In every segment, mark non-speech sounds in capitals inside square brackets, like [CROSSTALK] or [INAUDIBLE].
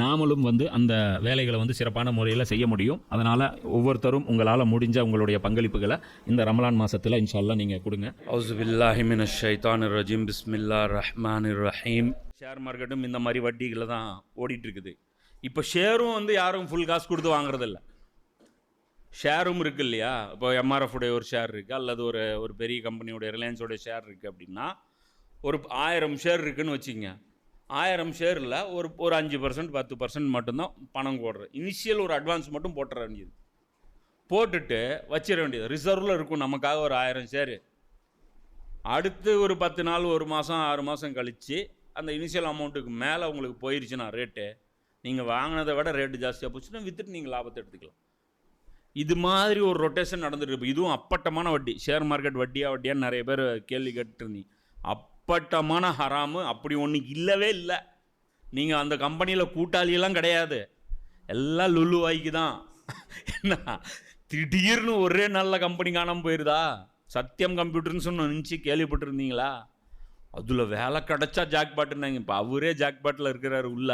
நாமளும் வந்து அந்த வேலைகளை வந்து சிறப்பான முறையில் செய்ய முடியும். அதனால் ஒவ்வொருத்தரும் உங்களால் முடிஞ்ச உங்களுடைய பங்களிப்புகளை இந்த ரமலான் மாதத்தில் இன்ஷால்லா நீங்கள் கொடுங்க. அவுசு பில்லாஹி ரஜீம். பிஸ்மில்லா ரஹ்மான் ரஹீம். ஷேர் மார்க்கெட்டும் இந்த மாதிரி வட்டிகளை தான் ஓடிட்டுருக்குது. இப்போ ஷேரும் வந்து யாரும் ஃபுல் காசு கொடுத்து வாங்குறதில்ல. ஷேரும் இருக்குது இல்லையா? இப்போ எம்ஆர்எஃப் உடைய ஒரு ஷேர் இருக்குது அல்லது ஒரு ஒரு பெரிய கம்பெனியோட ரிலையன்ஸோட ஷேர் இருக்குது அப்படின்னா ஒரு ஆயிரம் ஷேர் இருக்குதுன்னு வச்சுக்கோங்க. ஆயிரம் ஷேரில் ஒரு ஒரு அஞ்சு பர்சன்ட் பத்து பர்சன்ட் மட்டும்தான் பணம் போடுற இனிஷியல் ஒரு அட்வான்ஸ் மட்டும் போட்டுற வேண்டியது. போட்டுட்டு வச்சிட வேண்டியது. ரிசர்வில் இருக்கும் நமக்காக ஒரு ஆயிரம் ஷேரு. அடுத்து ஒரு பத்து நாள் ஒரு மாதம் ஆறு மாதம் கழித்து அந்த இனிஷியல் அமௌண்ட்டுக்கு மேலே உங்களுக்கு போயிருச்சுன்னா ரேட்டு நீங்கள் வாங்கினதை விட ரேட்டு ஜாஸ்தியாக போச்சுன்னா வித்துட்டு நீங்கள் லாபத்தை எடுத்துக்கலாம். இது மாதிரி ஒரு ரொட்டேஷன் நடந்துட்டு இருக்கு. இதுவும் அப்பட்டமான வட்டி. ஷேர் மார்க்கெட் வட்டியாக வட்டியான்னு நிறைய பேர் கேள்வி கேட்டுருந்தீங்க அப்பட்டமான ஹராமு அப்படி ஒன்று இல்லவே இல்லை. நீங்கள் அந்த கம்பெனியில் கூட்டாளியெல்லாம் கிடையாது. எல்லாம் லுல்லு வாய்க்கு தான். என்ன? திடீர்னு ஒரே நல்ல கம்பெனி காணாமல் போயிருதா? சத்தியம் கம்ப்யூட்டர்னு சொன்ன நினச்சி கேள்விப்பட்டிருந்தீங்களா? அதில் வேலை கிடச்சா ஜாக்பாட்டுனாங்க இப்போ அவரே ஜாக்பாட்டில் இருக்கிறாரு உள்ள.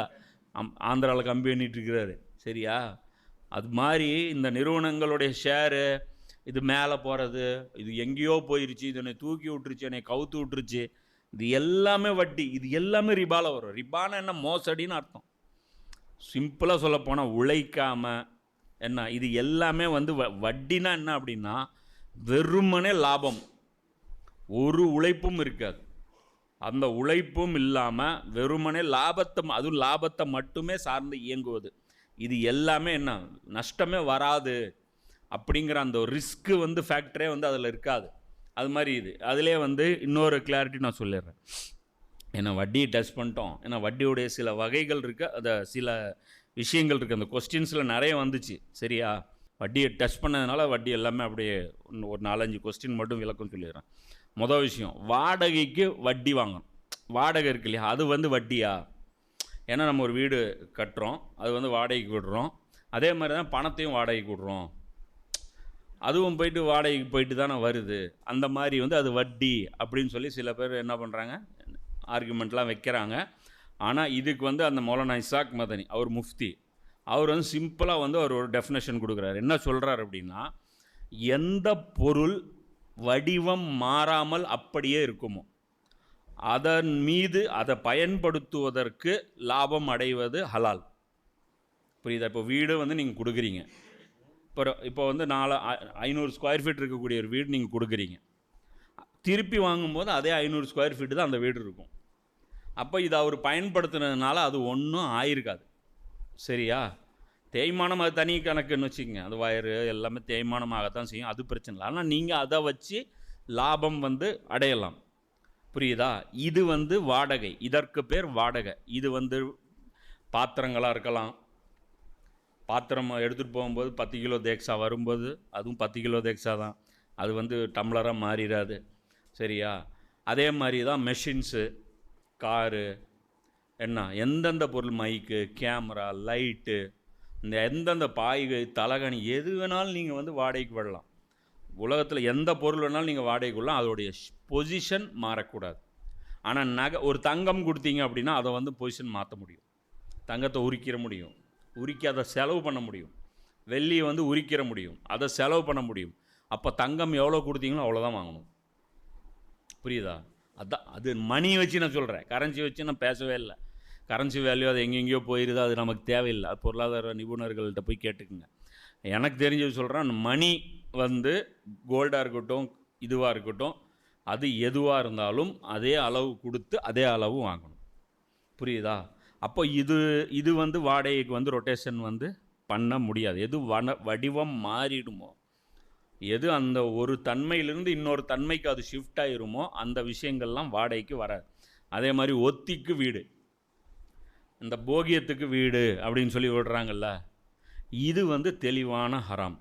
அம் ஆந்திராவில் கம்பி பண்ணிட்டு இருக்கிறாரு. சரியா? அது மாதிரி இந்த நிறுவனங்களுடைய ஷேரு இது மேலே போகிறது இது எங்கேயோ போயிருச்சு இதனை தூக்கி விட்டுருச்சு என்னை கவுத்து விட்டுருச்சு. இது எல்லாமே வட்டி இது எல்லாமே ரிபால வரும். ரிபான என்ன? மோசடின்னு அர்த்தம். சிம்பிளாக சொல்லப்போனால் உழைக்காம என்ன இது எல்லாமே வந்து வ வட்டினா என்ன அப்படின்னா வெறுமனே லாபம். ஒரு உழைப்பும் இருக்காது. அந்த உழைப்பும் இல்லாமல் வெறுமனே லாபத்தை அதுவும் லாபத்தை மட்டுமே சார்ந்து இயங்குவது. இது எல்லாமே என்ன? நஷ்டமே வராது அப்படிங்கிற அந்த ரிஸ்க்கு வந்து ஃபேக்டரே வந்து அதில் இருக்காது. அது மாதிரி இது. அதிலே வந்து இன்னொரு கிளாரிட்டி நான் சொல்லிடுறேன். ஏன்னா வட்டியை டச் பண்ணிட்டோம். ஏன்னா வட்டியுடைய சில வகைகள் இருக்குது அதை சில விஷயங்கள் இருக்குது அந்த கொஸ்டின்ஸில் நிறைய வந்துச்சு. சரியா? வட்டியை டச் பண்ணதுனால வட்டி எல்லாமே அப்படியே ஒரு நாலஞ்சு கொஸ்டின் மட்டும் விளக்கம் சொல்லிடுறேன். மொதல் விஷயம் வாடகைக்கு வட்டி வாங்கணும். வாடகை இருக்கு இல்லையா? அது வந்து வட்டியா? ஏன்னா நம்ம ஒரு வீடு கட்டுறோம். அது வந்து வாடகைக்கு விடுறோம். அதே மாதிரி தான் பணத்தையும் வாடகைக்கு விடுறோம். அதுவும் போயிட்டு வாடகைக்கு போயிட்டு தானே வருது. அந்த மாதிரி வந்து அது வட்டி அப்படின்னு சொல்லி சில பேர் என்ன பண்ணுறாங்க ஆர்குமெண்ட்லாம் வைக்கிறாங்க. ஆனால் இதுக்கு வந்து அந்த மௌலானா இசாக் மதனி அவர் முஃப்தி அவர் வந்து சிம்பிளாக வந்து அவர் ஒரு டெஃபினேஷன் கொடுக்குறாரு. என்ன சொல்கிறார் அப்படின்னா எந்த பொருள் வடிவம் மாறாமல் அப்படியே இருக்குமோ அதன் மீது அதை பயன்படுத்துவதற்கு லாபம் அடைவது ஹலால். புரியுதா? இப்போ வீடு வந்து நீங்கள் கொடுக்குறீங்க. இப்போ இப்போ வந்து நாலு ஐ- ஐநூறு ஸ்கொயர் ஃபீட் இருக்கக்கூடிய ஒரு வீடு நீங்கள் கொடுக்குறீங்க. திருப்பி வாங்கும்போது அதே ஐநூறு ஸ்கொயர் ஃபீட்டு தான் அந்த வீடு இருக்கும். அப்போ இதை அவர் பயன்படுத்துனதுனால அது ஒன்றும் ஆயிருக்காது. சரியா? தேய்மானம் அது தனி கணக்குன்னு வச்சுக்கங்க. அது வயரு எல்லாமே தேய்மானமாகத்தான் செய்யும். அது பிரச்சனை இல்லை. ஆனால் நீங்கள் அதை வச்சு லாபம் வந்து அடையலாம். புரியுதா? இது வந்து வாடகை. இதற்கு பேர் வாடகை. இது வந்து பாத்திரங்களாக இருக்கலாம். பாத்திரம் எடுத்துகிட்டு போகும்போது பத்து கிலோ தேக்ஸா வரும்போது அதுவும் பத்து கிலோ தேக்ஸா தான். அது வந்து டம்ளராக மாறிடாது சரியா? அதே மாதிரி தான் மெஷின்ஸு காரு என்ன? எந்தெந்த பொருள் மைக்கு கேமரா லைட்டு இந்த எந்தெந்த பாய்கை தலகணி எது வேணாலும் நீங்கள் வந்து வாடகைக்கு விடலாம். உலகத்தில் எந்த பொருள் வேணாலும் நீங்கள் வாடகைக்கு விடலாம். அதோடைய பொசிஷன் மாறக்கூடாது. ஆனால் நகை ஒரு தங்கம் கொடுத்தீங்க அப்படின்னா அதை வந்து பொசிஷன் மாற்ற முடியும். தங்கத்தை உரிக்கிற முடியும். உரிக்க அதை செலவு பண்ண முடியும். வெள்ளியை வந்து உரிக்கிற முடியும். அதை செலவு பண்ண முடியும். அப்போ தங்கம் எவ்வளோ கொடுத்தீங்களோ அவ்வளோதான் வாங்கணும். புரியுதா? அதான் அது மணி வச்சு நான் சொல்கிறேன் கரன்சி வச்சு நான் பேசவே இல்லை. கரன்சி வேல்யூ அது எங்கெங்கேயோ போயிருது அது நமக்கு தேவையில்லை. அது பொருளாதார நிபுணர்கள்ட்ட போய் கேட்டுக்குங்க. எனக்கு தெரிஞ்சது சொல்கிறேன் மணி வந்து கோல்டாக இருக்கட்டும் இதுவாக இருக்கட்டும் அது எதுவாக இருந்தாலும் அதே அளவு கொடுத்து அதே அளவு வாங்கணும். புரியுதா? அப்போ இது இது வந்து வாடகைக்கு வந்து ரொட்டேஷன் வந்து பண்ண முடியாது. எது வன வடிவம் மாறிடுமோ எது அந்த ஒரு தன்மையிலிருந்து இன்னொரு தன்மைக்கு அது ஷிஃப்ட் ஆயிருமோ அந்த விஷயங்கள்லாம் வாடகைக்கு வராது. அதே மாதிரி ஒத்திக்கு வீடு. இந்த போகியத்துக்கு வீடு அப்படின்னு சொல்லி விடுறாங்கல்ல இது வந்து தெளிவான ஹராம்.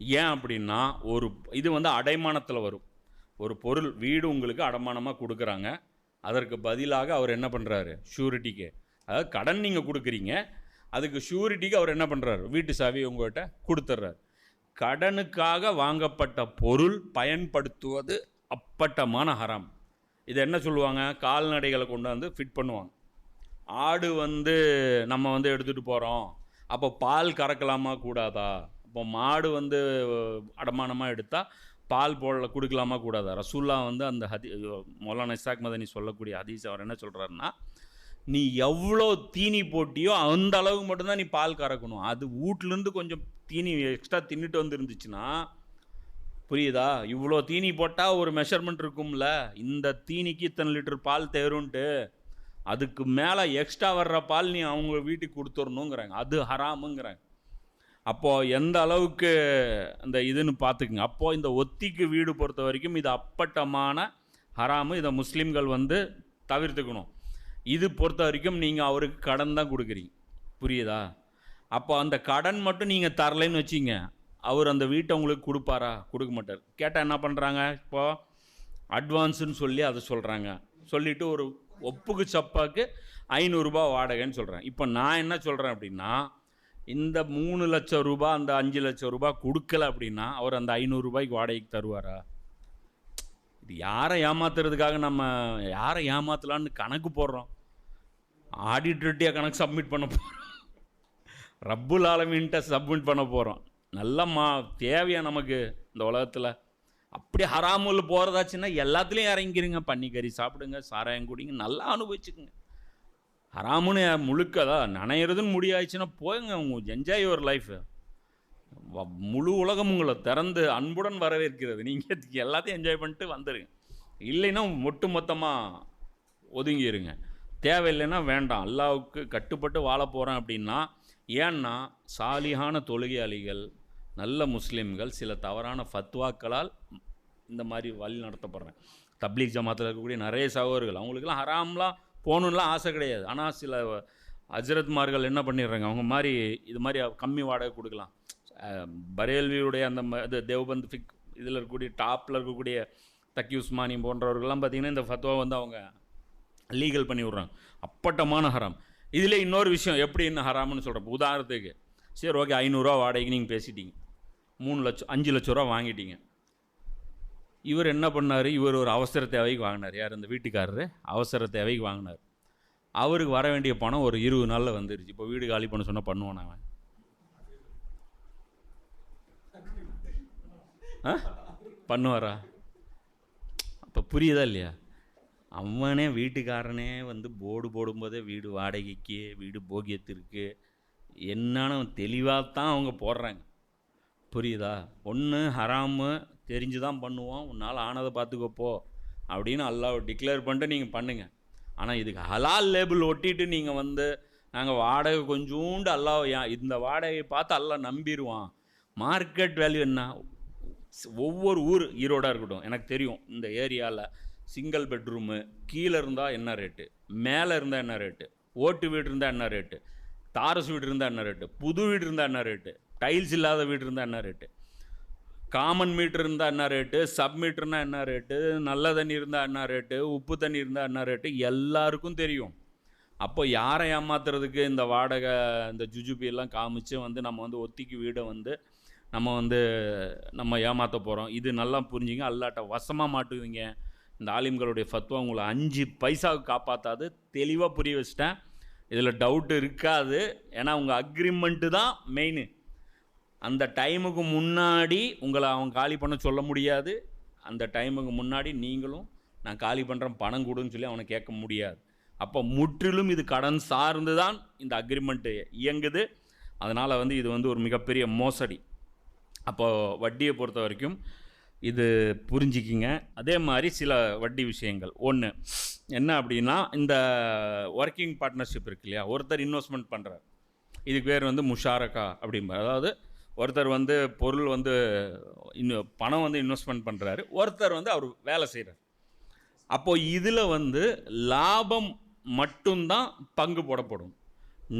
ஏன் அப்படின்னா ஒரு இது வந்து அடைமானத்தில் வரும். ஒரு பொருள் வீடு உங்களுக்கு அடமானமாக கொடுக்குறாங்க. அதற்கு பதிலாக அவர் என்ன பண்ணுறாரு ஷூரிட்டிக்கு அதாவது கடன் நீங்கள் கொடுக்குறீங்க அதுக்கு ஷூரிட்டிக்கு அவர் என்ன பண்ணுறாரு வீட்டு சாவி உங்கள்கிட்ட கொடுத்துட்றாரு கடனுக்காக வாங்கப்பட்ட பொருள் பயன்படுத்துவது அப்பட்டமான ஹரம். இது என்ன சொல்லுவாங்க? கால்நடைகளை கொண்டு வந்து ஃபிட் பண்ணுவாங்க. ஆடு வந்து நம்ம வந்து எடுத்துகிட்டு போகிறோம் அப்போ பால் கறக்கலாமா? கூடாதா? அப்போ மாடு வந்து அடமானமாக எடுத்தால் பால் போடல கொடுக்கலாமா கூடாதா? ரசூல்லா வந்து அந்த ஹதி மௌலானா இசாக் மதனி சொல்லக்கூடிய ஹதீஸ் அவர் என்ன சொல்கிறாருன்னா நீ எவ்வளோ தீனி போட்டியோ அந்த அளவுக்கு மட்டும்தான் நீ பால் கறக்கணும். அது வீட்லேருந்து கொஞ்சம் தீனி எக்ஸ்ட்ரா தின்னுட்டு வந்துருந்துச்சுன்னா புரியுதா? இவ்வளோ தீனி போட்டால் ஒரு மெஷர்மெண்ட் இருக்கும்ல. இந்த தீனிக்கு இத்தனை லிட்டர் பால் தேருன்ட்டு அதுக்கு மேலே எக்ஸ்ட்ரா வர்ற பால் நீ அவங்க வீட்டுக்கு கொடுத்துடணுங்கிறாங்க. அது ஹராமுங்கிறாங்க. அப்போது எந்த அளவுக்கு அந்த இதுன்னு பார்த்துக்குங்க. அப்போது இந்த ஒத்திக்கு வீடு பொறுத்த வரைக்கும் இது அப்பட்டமான ஹராமு. இதை முஸ்லீம்கள் வந்து தவிர்த்துக்கணும். இது பொறுத்த வரைக்கும் நீங்கள் அவருக்கு கடன் தான் கொடுக்குறீங்க. புரியுதா? அப்போ அந்த கடன் மட்டும் நீங்கள் தரலைன்னு வச்சிங்க. அவர் அந்த வீட்டை உங்களுக்கு கொடுப்பாரா? கொடுக்க மாட்டார். கேட்டால் என்ன பண்ணுறாங்க இப்போது அட்வான்ஸுன்னு சொல்லி அதை சொல்கிறாங்க சொல்லிவிட்டு ஒரு ஒப்புக்கு சப்பாக்கு ஐநூறுரூபா வாடகைன்னு சொல்கிறேன் இப்போ நான் என்ன சொல்கிறேன் அப்படின்னா இந்த மூணு லட்சம் ரூபாய் அந்த அஞ்சு லட்சம் ரூபாய் கொடுக்கல அப்படின்னா அவர் அந்த ஐநூறுரூபாய்க்கு வாடகைக்கு தருவாரா? இது யாரை ஏமாத்துறதுக்காக நம்ம யாரை ஏமாத்தலான்னு கணக்கு போடுறோம். ஆடிட்டர்ட்டியாக கணக்கு சப்மிட் பண்ண போகிறோம் ரப்புல் ஆலமீன்ட்ட சப்மிட் பண்ண போகிறோம் நல்ல மா தேவையா நமக்கு இந்த உலகத்தில்? அப்படி ஹராமுல் போகிறதாச்சுன்னா எல்லாத்துலேயும் இறங்கிருங்க. பன்னிக்கறி சாப்பிடுங்க சாராயம் குடிங்க நல்லா அனுபவிச்சுக்குங்க. ஹராமுன்னு முழுக்கதா? நனையிறதுன்னு முடியாச்சுன்னா போங்க உங்க என்ஜாய் யுவர் லைஃப் முழு உலகம் உங்களை திறந்து அன்புடன் வரவேற்கிறது. நீங்கள் [LAUGHS] எல்லாத்தையும் என்ஜாய் பண்ணிட்டு வந்துடுங்க இல்லைன்னா ஒட்டு மொத்தமாக ஒதுங்கிடுங்க தேவையில்லைன்னா வேண்டாம். அல்லாவுக்கு கட்டுப்பட்டு வாழ போகிறேன் அப்படின்னா ஏன்னா சாலிகான தொழுகையாளிகள் நல்ல முஸ்லீம்கள் சில தவறான ஃபத்வாக்களால் இந்த மாதிரி வழி நடத்தப்படுறேன் தப்லீக் ஜமாத்தில் இருக்கக்கூடிய நிறைய சகோதரர்கள் அவங்களுக்குலாம் ஹராம்லாம் போகணுன்னுலாம் ஆசை கிடையாது. ஆனால் சில அஜரத்மார்கள் என்ன பண்ணிடுறாங்க? அவங்க மாதிரி இது மாதிரி கம்மி வாடகை கொடுக்கலாம். பரேல்வியுடைய அந்த ம- இது தேவ்பந்த் ஃபிக் இதில் இருக்கக்கூடிய டாப்பில் இருக்கக்கூடிய தக்கி உஸ்மானி போன்றவர்கள்லாம் பார்த்திங்கன்னா இந்த ஃபத்வா வந்து அவங்க லீகல் பண்ணி விட்றாங்க. அப்பட்டமான ஹராம். இதில் இன்னொரு விஷயம் எப்படி என்ன ஹராம்னு சொல்கிறேன் உதாரணத்துக்கு சரி ஓகே ஐநூறுரூவா வாடகைக்கு நீங்கள் பேசிட்டீங்க. மூணு லட்சம் அஞ்சு லட்ச ரூபா வாங்கிட்டீங்க. இவர் என்ன பண்ணார்? இவர் ஒரு அவசர தேவைக்கு வாங்கினார். யார்? அந்த வீட்டுக்காரரு. அவசர தேவைக்கு வாங்கினார். அவருக்கு வர வேண்டிய பணம் ஒரு இருபது நாளில் வந்துருச்சு. இப்போ வீடு காலி பண்ண சொன்னால் பண்ணுவான் அவன்? ஆ? பண்ணுவாரா? அப்போ புரியுதா இல்லையா? அவனே வீட்டுக்காரனே வந்து போர்டு போடும்போதே வீடு வாடகைக்கு வீடு போகியத்திற்கு என்னன்னு தெளிவாக தான் அவங்க போடுறாங்க. புரியுதா? ஒன்று ஹராமு தெரிஞ்சு தான் பண்ணுவோம். உன்னால் ஆனதை பார்த்துக்கப்போ அப்படின்னு அல்லாஹ் டிக்ளேர் பண்ணிட்டு நீங்கள் பண்ணுங்கள் ஆனால் இதுக்கு ஹலால் லேபிள் ஒட்டிட்டு நீங்கள் வந்து நாங்கள் வாடகை கொஞ்சோண்டு அல்லாஹ் ஏன் இந்த வாடகையை பார்த்து அல்லாஹ் நம்பிடுவான் மார்க்கெட் வேல்யூ என்ன? ஒவ்வொரு ஊர் ஈரோடாக இருக்கட்டும். எனக்கு தெரியும் இந்த ஏரியாவில் சிங்கிள் பெட்ரூமு கீழே இருந்தால் என்ன ரேட்டு மேலே இருந்தால் என்ன ரேட்டு ஓட்டு வீடு இருந்தால் என்ன ரேட்டு தாரஸ் வீடு இருந்தால் என்ன ரேட்டு புது வீடு இருந்தால் என்ன ரேட்டு டைல்ஸ் இல்லாத வீடு இருந்தால் என்ன ரேட்டு காமன் மீட்டர் இருந்தால் என்ன ரேட்டு? சப் மீட்டர்னா என்ன ரேட்டு? நல்ல தண்ணி இருந்தால் என்ன ரேட்டு? உப்பு தண்ணி இருந்தால் என்ன ரேட்டு? எல்லாருக்கும் தெரியும். அப்போ யாரை ஏமாத்துறதுக்கு இந்த வாடகை இந்த ஜுஜுபியெல்லாம் காமிச்சு வந்து நம்ம வந்து ஒத்திக்கு வீடை வந்து நம்ம வந்து நம்ம ஏமாற்ற போகிறோம் இது நல்லா புரிஞ்சுங்க. அல்லாட்ட வசமாக மாட்டுவீங்க. இந்த ஆலிம்களுடைய ஃபத்வா உங்களை அஞ்சு பைசாவுக்கு காப்பாற்றாது தெளிவாக புரிய வச்சிட்டேன். இதில் டவுட் இருக்காது. ஏன்னா உங்கள் அக்ரிமெண்ட்டு தான் மெயின் அந்த டைமுக்கு முன்னாடி உங்களை அவன் காலி பண்ண சொல்ல முடியாது. அந்த டைமுக்கு முன்னாடி நீங்களும் நான் காலி பண்ணுறேன் பணம் கொடுன்னு சொல்லி அவனை கேட்க முடியாது. அப்போ முற்றிலும் இது கடன் சார்ந்து தான் இந்த அக்ரிமெண்ட்டு இயங்குது. அதனால் வந்து இது வந்து ஒரு மிகப்பெரிய மோசடி. அப்போது வட்டியை பொறுத்த வரைக்கும் இது புரிஞ்சிக்கிங்க. அதே மாதிரி சில வட்டி விஷயங்கள். ஒன்று என்ன அப்படின்னா இந்த ஒர்க்கிங் பார்ட்னர்ஷிப் இருக்கு இல்லையா? ஒருத்தர் இன்வெஸ்ட்மெண்ட் பண்ணுறார் இதுக்கு பேர் வந்து முஷாரக்கா அப்படிம்பார் அதாவது ஒருத்தர் வந்து பொருள் வந்து இன்னும் பணம் வந்து இன்வெஸ்ட்மெண்ட் பண்ணுறாரு ஒருத்தர் வந்து அவர் வேலை செய்கிறார் அப்போது இதில் வந்து லாபம் மட்டும்தான் பங்கு போடப்படும்.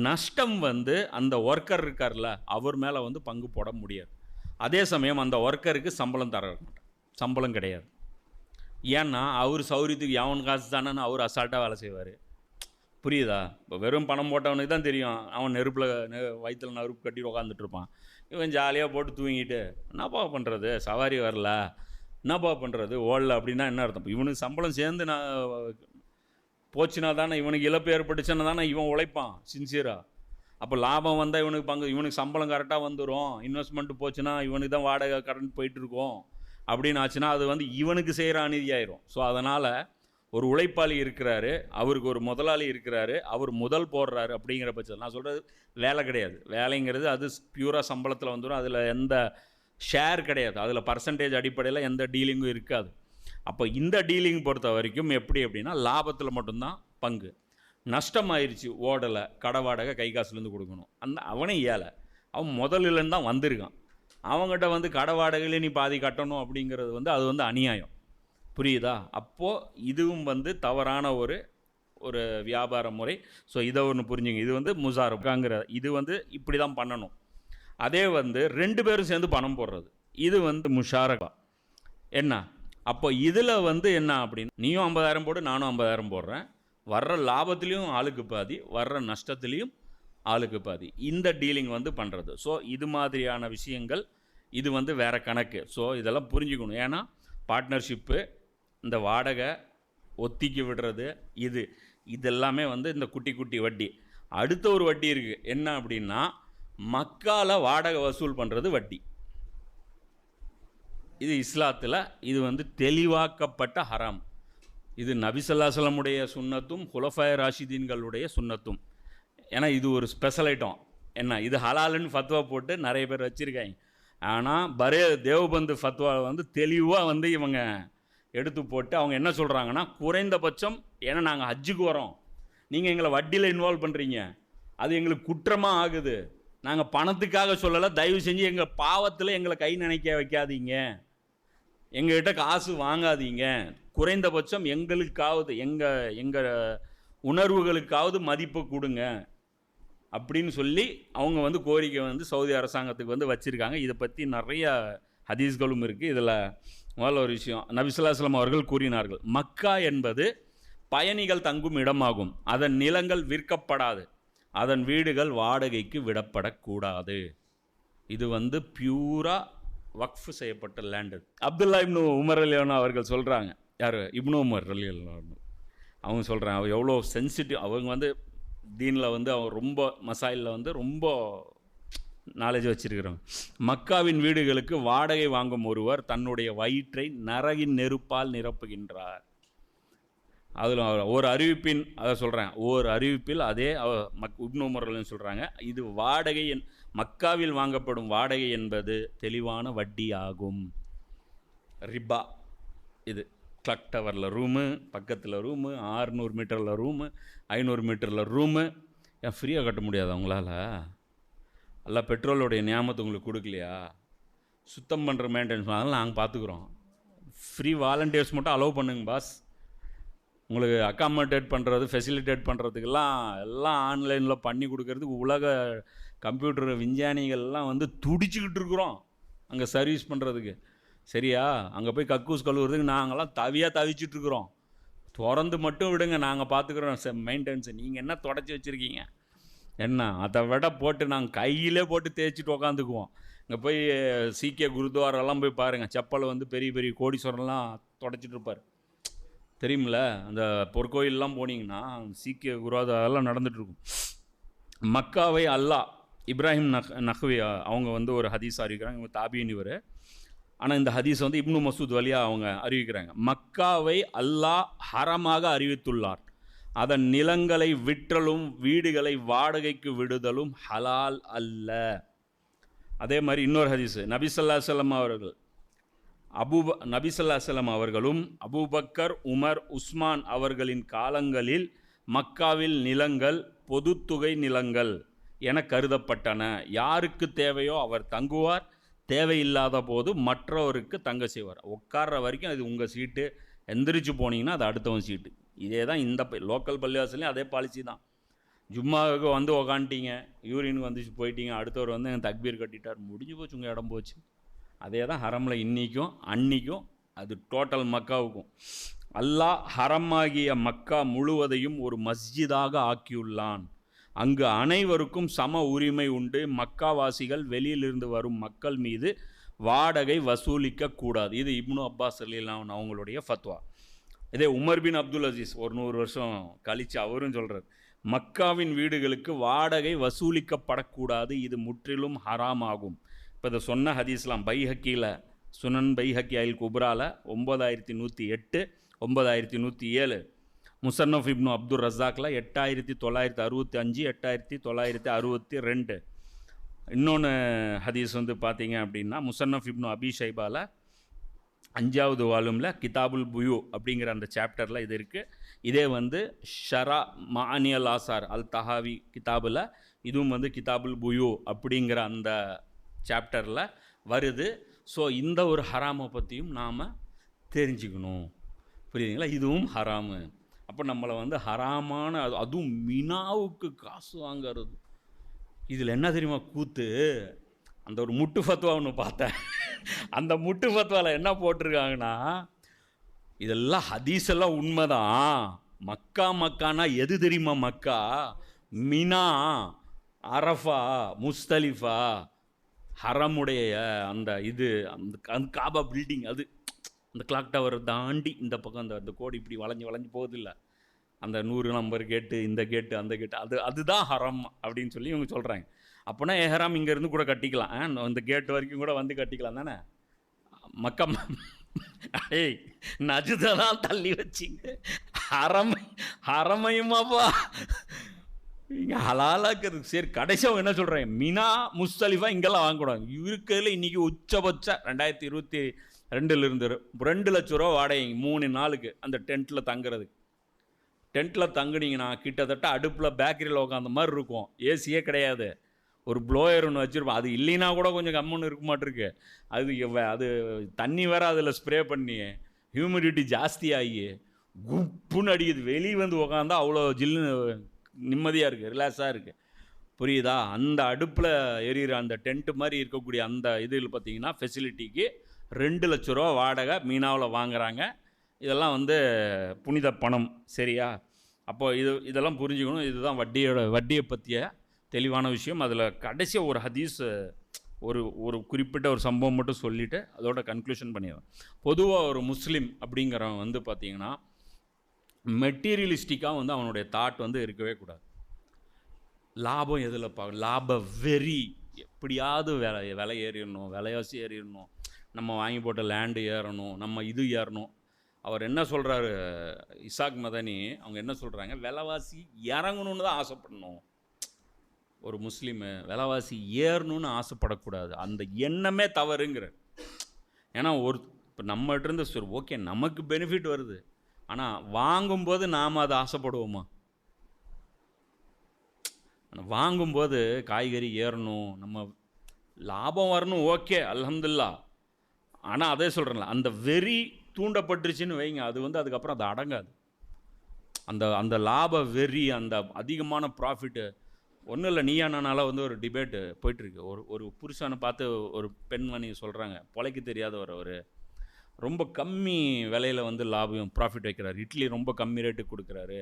நஷ்டம் வந்து அந்த ஒர்க்கர் இருக்கார்ல அவர் மேலே வந்து பங்கு போட முடியாது. அதே சமயம் அந்த ஒர்க்கருக்கு சம்பளம் தர மாட்டார். சம்பளம் கிடையாது. ஏன்னா அவர் சௌரியத்துக்கு எவன் காசு தானேன்னு அவர் அசால்ட்டாக வேலை செய்வார். புரியுதா? இப்போ வெறும் பணம் போட்டவனுக்கு தான் தெரியும். அவன் நெருப்பில் வயிற்றில் நெருப்பு கட்டி உட்காந்துட்ருப்பான் இவன் ஜாலியாக போட்டு தூங்கிட்டு என்னப்பா பண்ணுறது சவாரி வரல. என்னப்பா பண்ணுறது ஓடல. அப்படின்னா என்ன அர்த்தம்? இவனுக்கு சம்பளம் சேர்ந்து நான் போச்சுன்னா தானே இவனுக்கு இழப்பு ஏற்பட்டுச்சுன்னா தானே இவன் உழைப்பான் சின்சியராக அப்போ லாபம் வந்தால் இவனுக்கு பங்கு இவனுக்கு சம்பளம் கரெக்டாக வந்துடும் இன்வெஸ்ட்மெண்ட் போச்சுன்னா இவனுக்கு தான் வாடகை கரண்ட் போயிட்டுருக்கோம் அப்படின்னு ஆச்சுன்னா அது வந்து இவனுக்கு செய்கிற அநீதி ஆயிரும். ஸோ அதனால் ஒரு உழைப்பாளி இருக்கிறாரு அவருக்கு ஒரு முதலாளி இருக்கிறாரு அவர் முதல் போடுறாரு அப்படிங்கிற பட்சத்தில். நான் சொல்கிறது வேலை கிடையாது. வேலைங்கிறது அது பியூராக சம்பளத்தில் வந்துடும் அதில் எந்த ஷேர் கிடையாது. அதில் பர்சன்டேஜ் அடிப்படையில் எந்த டீலிங்கும் இருக்காது. அப்போ இந்த டீலிங் பொறுத்த வரைக்கும் எப்படி அப்படின்னா லாபத்தில் மட்டும்தான் பங்கு. நஷ்டம் ஆயிடுச்சு ஓடலை கடை வாடகை கை காசுலேருந்து கொடுக்கணும். அந்த அவனே ஏழை. அவன் முதலிலேருந்து தான் வந்திருக்கான். அவங்ககிட்ட வந்து கடை வாடகையிலே நீ பாதி கட்டணும் அப்படிங்கிறது வந்து அது வந்து அநியாயம். புரியுதா? அப்போது இதுவும் வந்து தவறான ஒரு ஒரு வியாபார முறை. ஸோ இதை ஒன்று புரிஞ்சுங்க. இது வந்து முசாரப்காங்கிற இது வந்து இப்படி தான் பண்ணணும். அதே வந்து ரெண்டு பேரும் சேர்ந்து பணம் போடுறது. இது வந்து முஷாரகா என்ன? அப்போ இதில் வந்து என்ன அப்படின்னு நீயும் ஐம்பதாயிரம் போடு நானும் ஐம்பதாயிரம் போடுறேன். வர்ற லாபத்துலேயும் ஆளுக்கு பாதி வர்ற நஷ்டத்துலேயும் ஆளுக்கு பாதி. இந்த டீலிங் வந்து பண்ணுறது ஸோ இது மாதிரியான விஷயங்கள் இது வந்து வேறு கணக்கு. ஸோ இதெல்லாம் புரிஞ்சுக்கணும். ஏன்னா பார்ட்னர்ஷிப்பு இந்த வாடகை ஒத்திக்கி விடுறது இது. இதெல்லாமே வந்து இந்த குட்டி குட்டி வட்டி. அடுத்த ஒரு வட்டி இருக்குது என்ன அப்படின்னா மக்கால வாடகை வசூல் பண்ணுறது வட்டி. இது இஸ்லாத்தில் இது வந்து தெளிவாக்கப்பட்ட ஹராம். இது நபிசல்லாசலமுடைய சுன்னத்தும் ஹுலஃபாய ராஷிதீன்களுடைய சுன்னத்தும் ஏன்னா இது ஒரு ஸ்பெஷல் ஐட்டம். என்ன இது ஹலாலுன்னு ஃபத்வா போட்டு நிறைய பேர் வச்சுருக்காங்க. ஆனால் பரே தேவபந்து ஃபத்வா வந்து தெளிவாக வந்து இவங்க எடுத்து போட்டு அவங்க என்ன சொல்கிறாங்கன்னா குறைந்தபட்சம் ஏன்னா நாங்கள் ஹஜ்ஜுக்கு வரோம் நீங்கள் எங்களை வட்டியில் இன்வால்வ் பண்ணுறீங்க அது எங்களுக்கு குற்றமாக ஆகுது. நாங்கள் பணத்துக்காக சொல்லலை தயவு செஞ்சு எங்கள் பாவத்தில் எங்களை கை நினைக்க வைக்காதீங்க. எங்கள்கிட்ட காசு வாங்காதீங்க. குறைந்தபட்சம் எங்களுக்காவது எங்கள் எங்கள் உணர்வுகளுக்காவது மதிப்பு கொடுங்க. அப்படின்னு சொல்லி அவங்க வந்து கோரிக்கை வந்து சவுதி அரசாங்கத்துக்கு வந்து வச்சுருக்காங்க. இதை பற்றி நிறைய ஹதீஸ்களும் இருக்குது இதில் முதல்ல ஒரு விஷயம். நபிசுல்லாஸ்லாம் அவர்கள் கூறினார்கள் மக்கா என்பது பயணிகள் தங்கும் இடமாகும். அதன் நிலங்கள் விற்கப்படாது. அதன் வீடுகள் வாடகைக்கு விடப்படக்கூடாது. இது வந்து பியூராக வக்ஃப் செய்யப்பட்ட லேண்டு அப்துல்லா இப்னு உமர் அலியானா அவர்கள் சொல்கிறாங்க யார்? இப்னு உமர் அலியல்லா அவங்க சொல்கிறாங்க அவள் எவ்வளோ சென்சிட்டிவ் அவங்க வந்து தீனில் வந்து அவன் ரொம்ப மசாயிலில் வந்து ரொம்ப நாலேஜ் வச்சிருக்கிறவங்க மக்காவின் வீடுகளுக்கு வாடகை வாங்கும் ஒருவர் தன்னுடைய வயிற்றை நரகின் நெருப்பால் நிரப்புகின்றார். அதில் ஒரு அறிவிப்பின் அதை சொல்கிறேன் ஒரு அறிவிப்பில் அதே மக் இப்னு சொல்கிறாங்க இது வாடகை என் மக்காவில் வாங்கப்படும் வாடகை என்பது தெளிவான வட்டி ஆகும் ரிபா இது கிளக் டவரில் ரூமு பக்கத்தில் ரூமு ஆறுநூறு மீட்டரில் ரூமு ஐநூறு மீட்டரில் ரூமு ஏன் ஃப்ரீயாக கட்ட முடியாது அவங்களால எல்லாம் பெட்ரோலுடைய நியமத்தை உங்களுக்கு கொடுக்கலையா? சுத்தம் பண்ணுற மெயின்டெனன்ஸ் அதெல்லாம் நாங்கள் பார்த்துக்குறோம் ஃப்ரீ வாலண்டியர்ஸ் மட்டும் அலோவ் பண்ணுங்க பாஸ் உங்களுக்கு அக்காமடேட் பண்ணுறது ஃபெசிலிட்டேட் பண்ணுறதுக்கெல்லாம் எல்லாம் ஆன்லைனில் பண்ணி கொடுக்கறதுக்கு உலக கம்ப்யூட்டர் விஞ்ஞானிகள்லாம் வந்து துடிச்சிக்கிட்டு இருக்கிறோம். அங்கே சர்வீஸ் பண்ணுறதுக்கு சரியா? அங்கே போய் கக்கூஸ் கழுவுறதுக்கு நாங்கள்லாம் தவியாக தவிச்சிட்ருக்குறோம் திறந்து மட்டும் விடுங்க நாங்கள் பார்த்துக்குறோம் மெயின்டெனன்ஸை நீங்கள் என்ன தொடச்சி வச்சுருக்கீங்க? என்ன அதை விட போட்டு நாங்கள் கையிலே போட்டு தேய்ச்சிட்டு உக்காந்துக்குவோம். இங்கே போய் சீக்கிய குருத்வாரெல்லாம் போய் பாருங்கள் செப்பல் வந்து பெரிய பெரிய கோடீஸ்வரம்லாம் தொடச்சிட்டு இருப்பார். தெரியுமில்ல அந்த பொற்கோயிலெலாம் போனீங்கன்னா சீக்கிய குருவாதாரெல்லாம் நடந்துகிட்ருக்கும் மக்காவை அல்லாஹ் இப்ராஹிம் நக் நஹ்வி அவங்க வந்து ஒரு ஹதீஸ் அறிவிக்கிறாங்க இவங்க தாபியின் இவர். ஆனால் இந்த ஹதீஸ் வந்து இப்னு மசூத் வழியாக அவங்க அறிவிக்கிறாங்க. மக்காவை அல்லாஹ் ஹரமாக அறிவித்துள்ளார். அதன் நிலங்களை விற்றலும் வீடுகளை வாடகைக்கு விடுதலும் ஹலால் அல்ல. அதே மாதிரி இன்னொரு ஹதீஸு. நபிசல்லா செல்லம் அவர்கள் அபூப நபிசல்லா செல்லம் அவர்களும் அபூபக்கர் உமர் உஸ்மான் அவர்களின் காலங்களில் மக்காவில் நிலங்கள் பொதுத்துகை நிலங்கள் என கருதப்பட்டன. யாருக்கு தேவையோ அவர் தங்குவார். தேவையில்லாத போது மற்றவருக்கு தங்க செய்வார். உட்கார்ற வரைக்கும் அது உங்கள் சீட்டு. எந்திரிச்சு போனீங்கன்னா அது அடுத்தவன் சீட்டு. இதே தான் இந்த லோக்கல் பள்ளிவாசல்லையும் அதே பாலிசி தான். ஜும்மாவுக்கு வந்து உக்காண்டிங்க யூரினுக்கு வந்துச்சு போயிட்டீங்க அடுத்தவர் வந்து எங்கள் தக்பீர் கட்டிட்டார் முடிஞ்சு போச்சு உங்கள் இடம் போச்சு. அதே தான் ஹரமில் இன்றைக்கும் அன்னைக்கும் அது டோட்டல் மக்காவுக்கும். அல்லாஹ் ஹரமாகிய மக்கா முழுவதையும் ஒரு மஸ்ஜிதாக ஆக்கியுள்ளான். அங்கு அனைவருக்கும் சம உரிமை உண்டு. மக்காவாசிகள் வெளியிலிருந்து வரும் மக்கள் மீது வாடகை வசூலிக்க கூடாது. இது இப்னு அப்பாஸ் அலிலாம் அவங்களுடைய ஃபத்வா. இதே உமர் பின் அப்துல் அசீஸ் ஒரு நூறு வருஷம் கழித்து அவரும் சொல்கிறார் மக்காவின் வீடுகளுக்கு வாடகை வசூலிக்கப்படக்கூடாது இது முற்றிலும் ஹராம் ஆகும் இப்போ இதை சொன்ன ஹதீஸ்லாம் பைஹக்கியில் சுனன் பைஹக்கி அயில் குப்ரால ஒம்பதாயிரத்தி நூற்றி எட்டு ஒம்பதாயிரத்தி நூற்றி ஏழு. முசன்னஃப் இப்னு அப்துல் ரஸாக்கில் எட்டாயிரத்தி தொள்ளாயிரத்தி அறுபத்தி அஞ்சு எட்டாயிரத்தி தொள்ளாயிரத்தி அறுபத்தி ரெண்டு. இன்னொன்று ஹதீஸ் வந்து பார்த்தீங்க அப்படின்னா முசன்னஃப் இப்னு அபி ஷைபால அஞ்சாவது வால்யூமில் கிதாபுல் புயு அப்படிங்கிற அந்த சாப்டரில் இது இருக்குது இதே வந்து ஷரா மானியல் ஆசார் அல் தஹாவி கிதாபில் இதுவும் வந்து கிதாபுல் புயு அப்படிங்கிற அந்த சாப்டரில் வருது. ஸோ இந்த ஒரு ஹராமை பற்றியும் நாம் தெரிஞ்சுக்கணும். புரியுதுங்களா? இதுவும் ஹராமு. அப்போ நம்மளை வந்து ஹராமான அது அதுவும் மினாவுக்கு காசு வாங்கிறது. இதில் என்ன தெரியுமா? கூத்து? அந்த ஒரு முட்டு ஃபத்வா ஒன்று பார்த்தேன். அந்த முட்டு ஃபத்வாவில் என்ன போட்டிருக்காங்கன்னா இதெல்லாம் ஹதீஸ் எல்லாம் உண்மைதான். மக்கா மக்கானா எது தெரியுமா மக்கா? மினா அரஃபா முஸ்தலிஃபா ஹரமுடைய அந்த இது அந்த அந்த காபா பில்டிங் அது அந்த கிளாக் டவர் தாண்டி இந்த பக்கம் அந்த அந்த கோடு இப்படி வளைஞ்சு வளைஞ்சு போகுதில்ல. அந்த நூறு நம்பர் கேட்டு இந்த கேட்டு அந்த கேட்டு அது அதுதான் ஹரம் அப்படின்னு சொல்லி இவங்க சொல்கிறாங்க அப்போனா ஏஹராம் இங்கேருந்து கூட கட்டிக்கலாம். இந்த கேட்டு வரைக்கும் கூட வந்து கட்டிக்கலாம் தானே? மக்கம் ஏய் நஜுதெல்லாம் தள்ளி வச்சிங்க. ஹரமை அறமையுமாப்பா. இங்கே ஹலாலாக்குறது சரி கடைசி அவங்க என்ன சொல்கிறேன் மினா முஸ்தலிஃபா இங்கெல்லாம் வாங்கக்கூடாது. இருக்கிறதுல இன்றைக்கி உச்சபட்ச ரெண்டாயிரத்தி இருபத்தி ரெண்டுலேருந்து ரெண்டு லட்ச ரூபா வாடகை மூணு நாளுக்கு அந்த டென்ட்டில் தங்குறதுக்கு டென்ட்டில் தங்குனீங்கன்னா கிட்டத்தட்ட அடுப்பில் பேக்கரியில் உட்காந்த மாதிரி இருக்கும். ஏசியே கிடையாது. ஒரு ப்ளோயர் ஒன்று வச்சுருப்போம். அது இல்லைன்னா கூட கொஞ்சம் கம்முன்னு இருக்க மாட்டிருக்கு. அது அது தண்ணி வேற அதில் ஸ்ப்ரே பண்ணி ஹியூமிடிட்டி ஜாஸ்தியாகி குப்புன்னு அடிக்குது. வெளியே வந்து உக்காந்தா அவ்வளோ ஜில்லுன்னு நிம்மதியாக இருக்குது ரிலாக்ஸாக இருக்குது புரியுதா? அந்த அடுப்பில் எரியிற அந்த டென்ட்டு மாதிரி இருக்கக்கூடிய அந்த இதில் பார்த்தீங்கன்னா ஃபெசிலிட்டிக்கு ரெண்டு லட்ச ரூபா வாடகை மீனாவில் வாங்குறாங்க. இதெல்லாம் வந்து புனித பணம் சரியா? அப்போது இது இதெல்லாம் புரிஞ்சுக்கணும். இதுதான் வட்டியோட வட்டியை பற்றிய தெளிவான விஷயம். அதில் கடைசியாக ஒரு ஹதீஸ் ஒரு ஒரு குறிப்பிட்ட ஒரு சம்பவம் மட்டும் சொல்லிவிட்டு அதோட கன்க்ளூஷன் பண்ணிடுவேன் பொதுவாக ஒரு முஸ்லீம் அப்படிங்கிறவன் வந்து பார்த்தீங்கன்னா மெட்டீரியலிஸ்டிக்காக வந்து அவனுடைய தாட் வந்து இருக்கவே கூடாது. லாபம் எதில் பா லாப வெறி எப்படியாவது விலை விலை ஏறிடணும் விலைவாசி ஏறிடணும். நம்ம வாங்கி போட்ட லேண்டு ஏறணும் நம்ம இது ஏறணும். அவர் என்ன சொல்கிறாரு இசாக் மதனி? அவங்க என்ன சொல்கிறாங்க விலைவாசி இறங்கணுன்னு தான் ஆசைப்படணும். ஒரு முஸ்லீமு விலைவாசி ஏறணும்னு ஆசைப்படக்கூடாது. அந்த எண்ணமே தவறுங்கிற ஏன்னா ஒரு இப்போ நம்மகிட்ட இருந்து சரி ஓகே நமக்கு பெனிஃபிட் வருது. ஆனால் வாங்கும்போது நாம் அதை ஆசைப்படுவோமா? ஆனால் வாங்கும்போது காய்கறி ஏறணும் நம்ம லாபம் வரணும் ஓகே அலமதுல்லா ஆனால் அதே சொல்கிறேன்ல அந்த வெறி தூண்டப்பட்டுருச்சுன்னு வைங்க அது வந்து அதுக்கப்புறம் அது அடங்காது. அந்த அந்த லாப வெறி அந்த அதிகமான ப்ராஃபிட்டு ஒன்றும் இல்லை நீயா நானால வந்து ஒரு டிபேட்டு போயிட்டுருக்கு. ஒரு ஒரு புருஷனை பார்த்து ஒரு பெண்மணி சொல்கிறாங்க பொழைக்க தெரியாதவர் அவர். ரொம்ப கம்மி விலையில் வந்து லாபம் ப்ராஃபிட் வைக்கிறார். இட்லி ரொம்ப கம்மி ரேட்டுக்கு கொடுக்குறாரு.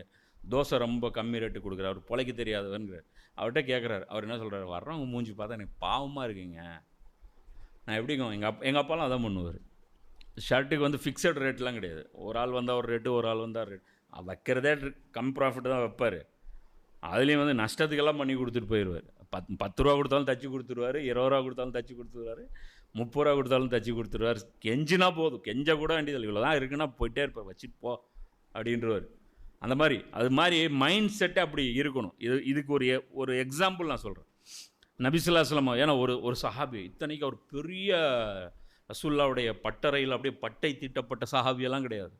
தோசை ரொம்ப கம்மி ரேட்டு கொடுக்குறாரு. அவர் பொழைக்க தெரியாதவன்கிறார் அவர்கிட்ட கேட்குறாரு அவர் என்ன சொல்கிறாரு வர்றவங்க மூஞ்சி பார்த்தா எனக்கு பாவமாக இருக்குங்க. நான் எப்படிங்க எங்கள் அப்பா எங்கள் அப்பாலாம் அதான் பண்ணுவார். ஷர்ட்டுக்கு வந்து ஃபிக்ஸட் ரேட்லாம் கிடையாது. ஒரு ஆள் வந்தால் ஒரு ரேட்டு ஒரு ஆள் வந்தால் ரேட் வைக்கிறதே கம் ப்ராஃபிட் தான் வைப்பார். அதுலேயும் வந்து நஷ்டத்துக்கெல்லாம் பண்ணி கொடுத்துட்டு போயிடுவார் பத் பத்து ரூபா கொடுத்தாலும் தச்சு கொடுத்துருவாரு இருபது ரூபா கொடுத்தாலும் தச்சு கொடுத்துருவாரு முப்பது ரூபா கொடுத்தாலும் தச்சு கொடுத்துருவார். கெஞ்சினா போதும். கெஞ்ச கூட வேண்டியதில்லை. இவ்வளோ தான் இருக்குன்னா போயிட்டே இருப்பார். வச்சுட்டு போ அப்படின்றவர். அந்த மாதிரி அது மாதிரி மைண்ட் செட்டே அப்படி இருக்கணும். இது இதுக்கு ஒரு ஒரு எக்ஸாம்பிள் நான் சொல்கிறேன் நபிசுல்லாஸ்லாம் ஏன்னா ஒரு ஒரு சஹாபி இத்தனைக்கு அவர் பெரிய ரசுல்லாவுடைய பட்டறையில் அப்படியே பட்டை தீட்டப்பட்ட சஹாபியெல்லாம் கிடையாது.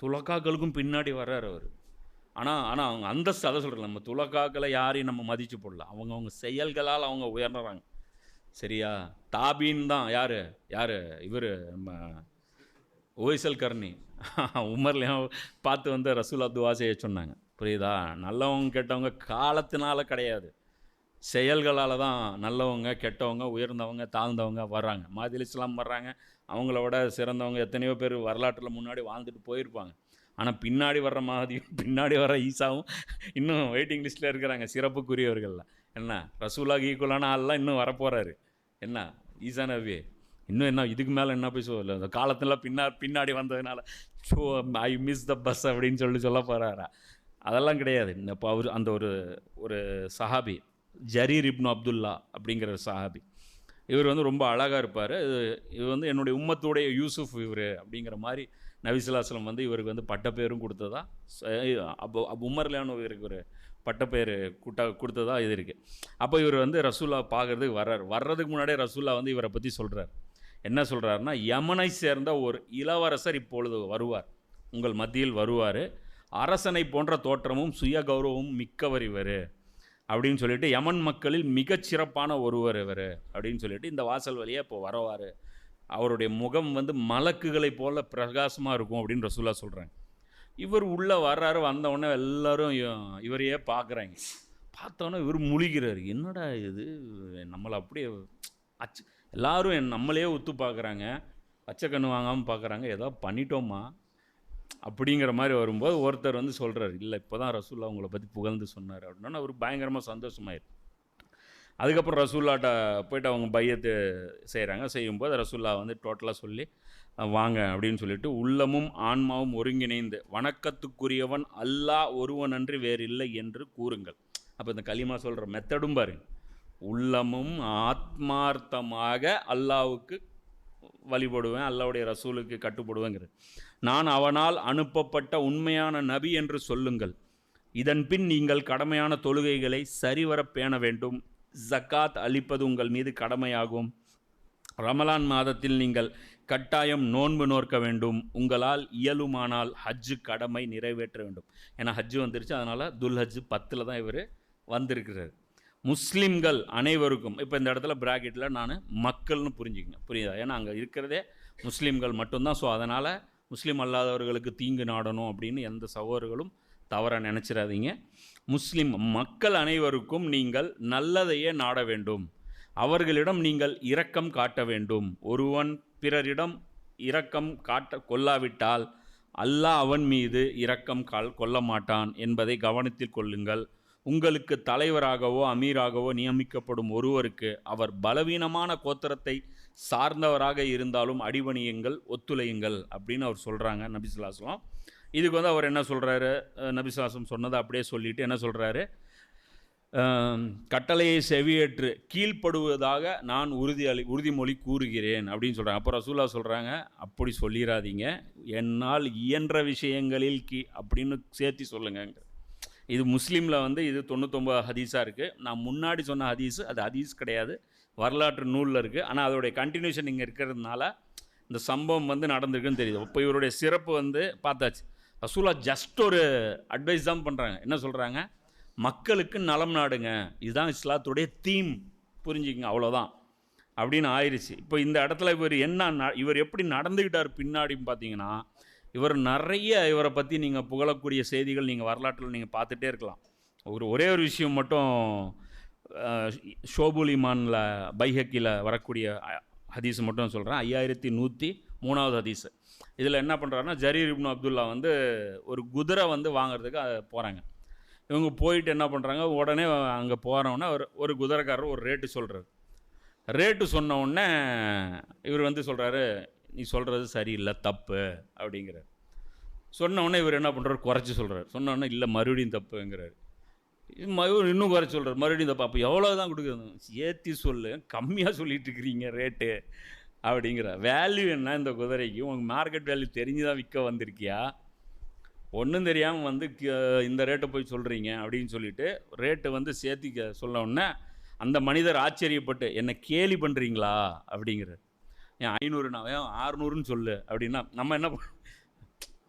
துலக்காக்களுக்கும் பின்னாடி வர்றார் அவர். ஆனால் ஆனால் அவங்க அந்தஸ்து அதை சொல்கிறேன் நம்ம துலக்காக்களை யாரையும் நம்ம மதித்து போடல. அவங்க அவங்க செயல்களால் அவங்க உயர்றாங்க. சரியா? தாபின்னு தான். யார்? யார்? இவர் நம்ம ஓய்சல் கர்ணி [LAUGHS] உமர்லையும் பார்த்து வந்து ரசூலா துவா செய்ய சொன்னாங்க. புரியுதா? நல்லவங்க கெட்டவங்க காலத்தினால கிடையாது. செயல்களால் தான் நல்லவங்க கெட்டவங்க உயர்ந்தவங்க தாழ்ந்தவங்க வர்றாங்க. மாதிரி இஸ்லாம் வர்றாங்க. அவங்கள விட சிறந்தவங்க எத்தனையோ பேர் வரலாற்றில் முன்னாடி வாழ்ந்துட்டு போயிருப்பாங்க. ஆனால் பின்னாடி வர்ற மாதிரியும் பின்னாடி வர ஈசாவும் இன்னும் வெயிட்டிங் லிஸ்ட்டில் இருக்கிறாங்க சிறப்புக்குரியவர்கள்லாம். என்ன? ரசூலாக ஈக்குவலான ஆள்லாம் இன்னும் வரப்போகிறாரு என்ன? ஈசா நபி இன்னும் என்ன இதுக்கு மேலே என்ன போய் சொல்ல? இந்த காலத்தில் பின்னா பின்னாடி வந்ததுனால so I miss the bus அப்படின்னு சொல்லி சொல்ல போகிறாரா அதெல்லாம் கிடையாது. இப்போ அவர் அந்த ஒரு ஒரு சஹாபி ஜரீர் இப்னு அப்துல்லா அப்படிங்கிற ஒரு சஹாபி. இவர் வந்து ரொம்ப அழகாக இருப்பார். இவர் வந்து என்னுடைய உம்மத்துடைய யூசுஃப் இவர் அப்படிங்கிற மாதிரி நபிசுல்லாஸ்லம் வந்து இவருக்கு வந்து பட்டப்பேரும் கொடுத்ததா? அப்போ அப்போ இவருக்கு ஒரு பட்டப்பேர் கூட்ட கொடுத்ததா இது இருக்குது அப்போ இவர் வந்து ரசூல்லா பார்க்கறதுக்கு வர்றார். வர்றதுக்கு முன்னாடியே ரசூல்லா வந்து இவரை பற்றி சொல்கிறார் என்ன சொல்கிறாருன்னா யமனை சேர்ந்த ஒரு இளவரசர் இப்பொழுது வருவார். உங்கள் மத்தியில் வருவார். அரசனை போன்ற தோற்றமும் சுய கௌரவமும் மிக்கவர் இவர். அப்படின்னு சொல்லிட்டு யமன் மக்களில் மிகச்சிறப்பான ஒருவர் இவர். அப்படின்னு சொல்லிட்டு இந்த வாசல் வழியாக இப்போ வரவார். அவருடைய முகம் வந்து மலக்குகளை போல பிரகாசமாக இருக்கும் அப்படின்னு ரசூலா சொல்கிறாங்க இவர் உள்ளே வர்றாரு வந்தவுடனே எல்லோரும் இவரையே பார்க்குறாங்க. பார்த்தோன்னே இவர் முழிக்கிறார். என்னடா இது? நம்மளை அப்படியே அச்சு எல்லாரும் என் நம்மளையே ஒத்து பார்க்குறாங்க. பச்சை கண்ணு வாங்காமல் பார்க்குறாங்க. ஏதோ பண்ணிட்டோமா? அப்படிங்கிற மாதிரி வரும்போது ஒருத்தர் வந்து சொல்கிறார் இல்லை இப்போ தான் ரசூல்லா உங்களை பற்றி புகழ்ந்து சொன்னார். அப்படின்னா அவர் பயங்கரமாக சந்தோஷமாயிரு. அதுக்கப்புறம் ரசூல்லாட்ட போயிட்டு அவங்க பையத்து செய்கிறாங்க செய்யும்போது ரசூல்லா வந்து டோட்டலாக சொல்லி வாங்க அப்படின்னு சொல்லிட்டு உள்ளமும் ஆன்மாவும் ஒருங்கிணைந்து வணக்கத்துக்குரியவன் அல்லாஹ் ஒருவனன்றி வேறில்லை என்று கூறுங்கள். அப்போ இந்த களிமா சொல்கிற மெத்தடும் பாருங்க. உள்ளமும் ஆத்மார்த்தமாக அல்லாவுக்கு வழிபடுவேன் அல்லாவுடைய ரசூலுக்கு கட்டுப்படுவேங்கிறது. நான் அவனால் அனுப்பப்பட்ட உண்மையான நபி என்று சொல்லுங்கள். இதன் பின் நீங்கள் கடமையான தொழுகைகளை சரிவர பேண வேண்டும். ஜக்காத் அளிப்பது உங்கள் மீது கடமையாகும். ரமலான் மாதத்தில் நீங்கள் கட்டாயம் நோன்பு நோக்க வேண்டும். உங்களால் இயலுமானால் ஹஜ்ஜு கடமை நிறைவேற்ற வேண்டும். ஏன்னா ஹஜ்ஜு வந்துருச்சு. அதனால் துல் ஹஜ்ஜு பத்தில் தான் இவர் வந்திருக்கிறார். முஸ்லீம்கள் அனைவருக்கும் இப்போ இந்த இடத்துல ப்ராக்கெட்டில் நான் மக்கள்னு புரிஞ்சுக்கங்க. புரியுதா? ஏன்னா அங்கே இருக்கிறதே முஸ்லீம்கள் மட்டும்தான். ஸோ அதனால் முஸ்லீம் அல்லாதவர்களுக்கு தீங்கு நாடணும் அப்படின்னு எந்த சகோதரர்களும் தவறாக நினச்சிடாதீங்க முஸ்லிம் மக்கள் அனைவருக்கும் நீங்கள் நல்லதையே நாட வேண்டும். அவர்களிடம் நீங்கள் இரக்கம் காட்ட வேண்டும். ஒருவன் பிறரிடம் இரக்கம் காட்ட கொள்ளாவிட்டால் அல்லாஹ் அவன் மீது இரக்கம் கால் கொள்ள மாட்டான் என்பதை கவனத்தில் கொள்ளுங்கள். உங்களுக்கு தலைவராகவோ அமீராகவோ நியமிக்கப்படும் ஒருவருக்கு அவர் பலவீனமான கோத்திரத்தை சார்ந்தவராக இருந்தாலும் அடிபணியுங்கள் ஒத்துழையுங்கள் அப்படின்னு அவர் சொல்கிறாங்க நபிசுல்லாஸ்லாம் இதுக்கு வந்து அவர் என்ன சொல்கிறாரு நபிசுல்லாசம் சொன்னதை அப்படியே சொல்லிட்டு என்ன சொல்கிறாரு கட்டளையை செவியேற்று கீழ்ப்படுவதாக நான் உறுதி அளி உறுதிமொழி கூறுகிறேன் அப்படின்னு சொல்கிறாங்க அப்போ ரசூலா சொல்கிறாங்க அப்படி சொல்லிடாதீங்க என்னால் இயன்ற விஷயங்களில் கீ அப்படின்னு சேர்த்து சொல்லுங்க இது முஸ்லீமில் வந்து இது தொண்ணூத்தொம்பது ஹதீஸாக இருக்குது நான் முன்னாடி சொன்ன ஹதீஸ் அது ஹதீஸ் கிடையாது. வரலாற்று நூலில் இருக்குது ஆனால் அதோடைய கண்டினியூஷன் இங்கே இருக்கிறதுனால இந்த சம்பவம் வந்து நடந்திருக்குன்னு தெரியுது. இப்போ இவருடைய சிறப்பு வந்து பார்த்தாச்சு. ரசூலா ஜஸ்ட் ஒரு அட்வைஸ் தான் பண்ணுறாங்க என்ன சொல்கிறாங்க மக்களுக்கு நலம் நாடுங்க. இதுதான் இஸ்லாத்துடைய தீம் புரிஞ்சுக்கங்க அவ்வளோதான் அப்படின்னு ஆயிடுச்சு இப்போ இந்த இடத்துல இவர் என்ன ந- இவர் எப்படி நடந்துக்கிட்டார் பின்னாடின்னு பார்த்தீங்கன்னா இவர் நிறைய இவரை பற்றி நீங்கள் புகழக்கூடிய செய்திகள் நீங்கள் வரலாற்றில் நீங்கள் பார்த்துட்டே இருக்கலாம். ஒரு ஒரே ஒரு விஷயம் மட்டும் ஷோபுலிமானில் ஷோபுல் இமானில் பைஹக்கியில் வரக்கூடிய ஹதீஸ் மட்டும் சொல்கிறேன் ஐயாயிரத்தி நூற்றி மூணாவது ஹதீஸு. இதில் என்ன பண்ணுறாருன்னா ஜரீர் இப்னு அப்துல்லா வந்து ஒரு குதிரை வந்து வாங்குறதுக்கு போகிறாங்க இவங்க போயிட்டு என்ன பண்ணுறாங்க உடனே அங்கே போகிறவொடனே ஒரு ஒரு குதிரைக்காரர் ஒரு ரேட்டு சொல்கிறார் ரேட்டு சொன்ன உடனே இவர் வந்து சொல்கிறாரு நீ சொல்கிறது சரியில்லை தப்பு அப்படிங்கிறார். சொன்ன உடனே இவர் என்ன பண்ணுறாரு குறைச்சி சொல்கிறார் சொன்ன உடனே இல்லை மறுபடியும் தப்புங்கிறார். இது இவர் இன்னும் குறைச்சி சொல்கிறார் மறுபடியும் தப்பு. அப்போ எவ்வளோ தான் கொடுக்குறது? ஏற்றி சொல்லு கம்மியாக சொல்லிட்டு இருக்கிறீங்க ரேட்டு. அப்படிங்கிற வேல்யூ என்ன இந்த குதிரைக்கு? உங்கள் மார்க்கெட் வேல்யூ தெரிஞ்சு தான் விற்க வந்திருக்கியா? ஒன்றும் தெரியாமல் வந்து இந்த ரேட்டை போய் சொல்கிறீங்க அப்படின்னு சொல்லிட்டு ரேட்டு வந்து சேர்த்திக்க க- உடனே அந்த மனிதர் ஆச்சரியப்பட்டு என்னை கேலி பண்ணுறீங்களா அப்படிங்கிற ஏன் ஐநூறுனாவே ஆறுநூறுன்னு சொல்லு அப்படின்னா நம்ம என்ன பண்ண-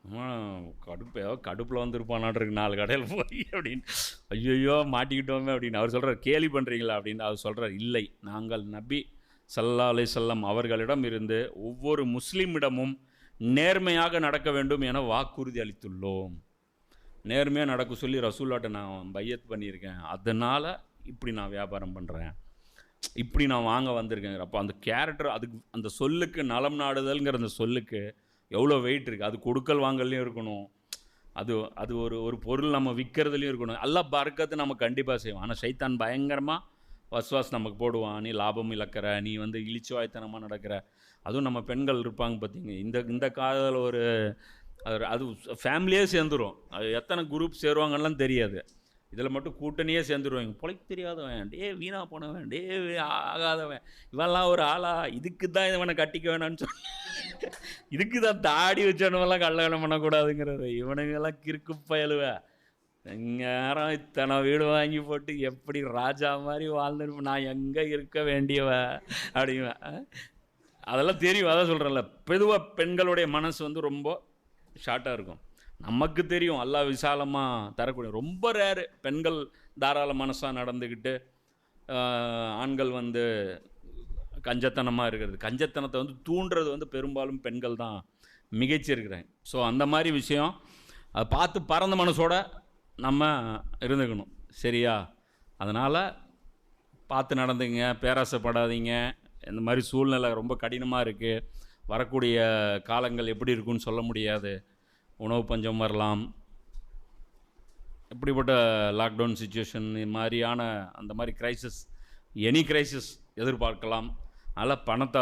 அவன் கடுப்பு கடுப்பில் வந்திருப்பானாட்டிருக்கு நாலு கடையில் போய் அப்படின்னு. ஐயோ மாட்டிக்கிட்டோமே அப்படின்னு. அவர் சொல்கிறார் கேலி பண்ணுறீங்களா அப்படின்னு. அவர் சொல்கிறார் இல்லை நாங்கள் நபி சல்லா அலை செல்லம் அவர்களிடம் இருந்து ஒவ்வொரு முஸ்லீமிடமும் நேர்மையாக நடக்க வேண்டும் என வாக்குறுதி அளித்துள்ளோம். நேர்மையாக நடக்க சொல்லி ரசூல்லாட்ட நான் பையத் பண்ணியிருக்கேன். அதனால் இப்படி நான் வியாபாரம் பண்ணுறேன் இப்படி நான் வாங்க வந்திருக்கேன். அப்போ அந்த கேரக்டர் அதுக்கு அந்த சொல்லுக்கு நலம் நாடுதல்ங்கிற அந்த சொல்லுக்கு எவ்வளோ வெயிட் இருக்குது அது கொடுக்கல் வாங்கல்லையும் இருக்கணும். அது அது ஒரு ஒரு பொருள் நம்ம விற்கிறதுலையும் இருக்கணும். எல்லாம் பறக்கத்து நம்ம கண்டிப்பாக செய்வோம். ஆனால் சைத்தான் பயங்கரமாக வசுவாஸ் நமக்கு போடுவான் நீ லாபம் இழக்கிற நீ வந்து இழிச்சுவாய்த்தனமாக நடக்கிற. அதுவும் நம்ம பெண்கள் இருப்பாங்க பார்த்தீங்க இந்த இந்த காலத்தில் ஒரு அது அது ஃபேமிலியே சேர்ந்துரும். அது எத்தனை குரூப் சேருவாங்கலாம் தெரியாது. இதில் மட்டும் கூட்டணியே சேர்ந்துருவாங்க பொழைக்க தெரியாதவன் டே வீணாக போனவன் டே ஆகாதவன். இவெல்லாம் ஒரு ஆளா? இதுக்கு தான் இவனை கட்டிக்க வேணாம்னு சொல்லி இதுக்கு தான் தாடி வச்சவனவெல்லாம் கல்யாணம் பண்ணக்கூடாதுங்கிறது. இவனுங்கெல்லாம் கிறுக்கு பயலுவேன் நேரம் இத்தனை வீடு வாங்கி போட்டு எப்படி ராஜா மாதிரி வாழ்ந்துருப்போம் நான் எங்கே இருக்க வேண்டியவ? அப்படிங்குவேன் அதெல்லாம் தெரியும் அதான் சொல்கிறேன்ல பொதுவாக பெண்களுடைய மனசு வந்து ரொம்ப ஷார்ட்டாக இருக்கும். நமக்கு தெரியும் எல்லாம் விசாலமாக தரக்கூடிய ரொம்ப ரேரு பெண்கள் தாராள மனசாக நடந்துக்கிட்டு ஆண்கள் வந்து கஞ்சத்தனமாக இருக்கிறது. கஞ்சத்தனத்தை வந்து தூண்டுறது வந்து பெரும்பாலும் பெண்கள் தான் மிகைச்சிருக்கிறாங்க ஸோ அந்த மாதிரி விஷயம் அதை பார்த்து பறந்த மனசோட நம்ம இருந்துக்கணும். சரியா? அதனால் பார்த்து நடந்துங்க பேராசைப்படாதீங்க. இந்த மாதிரி சூழ்நிலை ரொம்ப கடினமாக இருக்குது வரக்கூடிய காலங்கள் எப்படி இருக்குன்னு சொல்ல முடியாது. உணவு பஞ்சம் வரலாம். இப்படிப்பட்ட லாக்டவுன் சுச்சுவேஷன் மாதிரியான அந்த மாதிரி க்ரைசிஸ் எனி க்ரைசிஸ் எதிர்பார்க்கலாம். அதனால் பணத்தை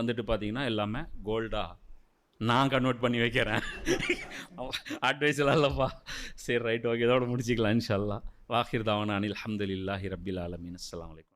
வந்துட்டு பார்த்தீங்கன்னா எல்லாமே கோல்டாக நான் கன்வெர்ட் பண்ணி வைக்கிறேன். [LAUGHS] அட்வைஸ் எல்லாம் இல்லைப்பா. சரி ரைட் ஓகே இதோட முடிச்சிக்கலாம் இன்ஷால்லா வாஹிர் தாவான அனில் அஹமதுல்லாஹி ரபில் ஆலமின். அஸ்லாம் வலைக்கம்